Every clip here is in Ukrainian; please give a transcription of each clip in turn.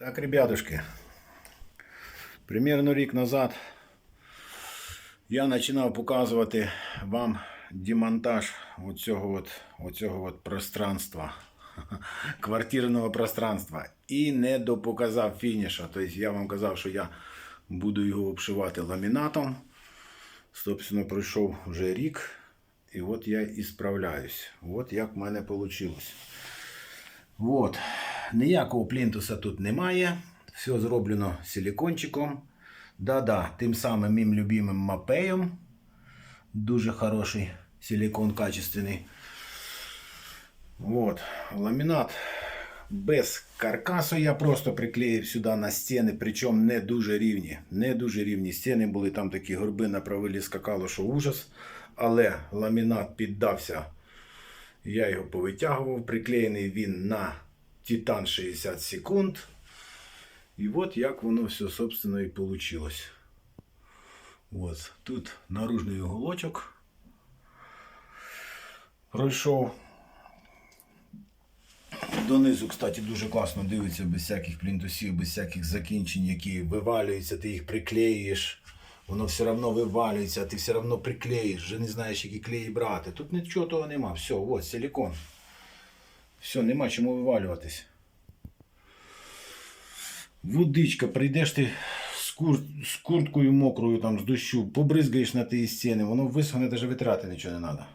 Так, ребятушки, примерно рік назад я починав показувати вам демонтаж оцього от, оцього от пространства, квартирного пространства. І не допоказав фініша. Тобто я вам казав, що я буду його обшивати ламінатом. Собственно, пройшов вже рік. І от я і справляюсь. От як в мене вийшло. От. Ніякого плінтуса тут немає. Все зроблено силикончиком. Да-да, тим самим моїм любимим мапеєм. Дуже хороший силикон качественний. Вот. Ламінат без каркасу я просто приклеїв сюди на стіни, причому не дуже рівні. Не дуже рівні стіни були, там такі горби на правилі скакало, що ужас. Але ламінат піддався. Я його повитягував. Приклеєний він на Титан 60 секунд. І от як воно все, собственно, і вийшло. От. Тут наружний уголочок пройшов. Донизу, кстати, дуже класно дивиться без всяких плінтусів, без всяких закінчень, які вивалюються, ти їх приклеїш, воно все одно вивалюється, ти все одно приклеїш, вже не знаєш, які клеї брати. Тут нічого того нема. Все, от силикон. Все, нема чому вивалюватись. Водичка, прийдеш ти з, кур... з курткою мокрою там, з дощу, побризгаєш на ті стіни, воно висохне, навіть витрати нічого не треба.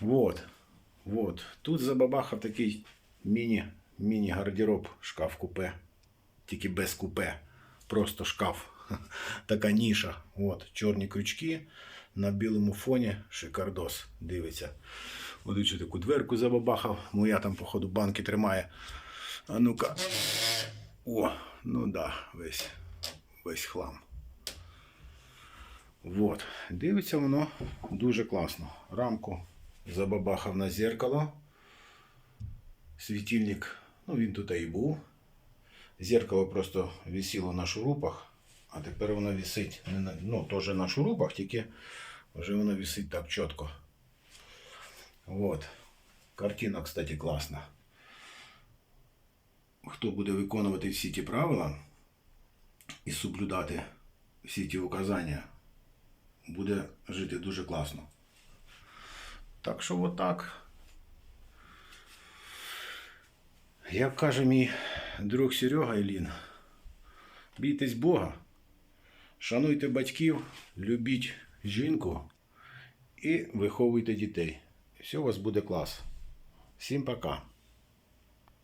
Вот. Вот. Тут забабахав такий міні, міні-гардероб, шкаф купе. Тільки без купе. Просто шкаф. Така ніша. От. Чорні крючки на білому фоні. Шикардос. Дивиться. От таку дверку забабахав. Моя там, походу, банки тримає. А ну-ка. О, ну да, весь, весь хлам. Вот. Дивиться воно дуже класно. Рамку забабахав на зеркало. Світильник, ну він тут і був. Зеркало просто висіло на шурупах, а тепер воно висить не на, ну, теж на шурупах, тільки вже воно висить так чітко. Вот. Картина, кстати, класна. Хто буде виконувати всі ті правила і соблюдати всі ті указання, буде жити дуже класно. Так що отак. Як каже мій друг Серега Ілін, бійтесь Бога, шануйте батьків, любіть жінку і виховуйте дітей. Все у вас буде клас. Всім пока.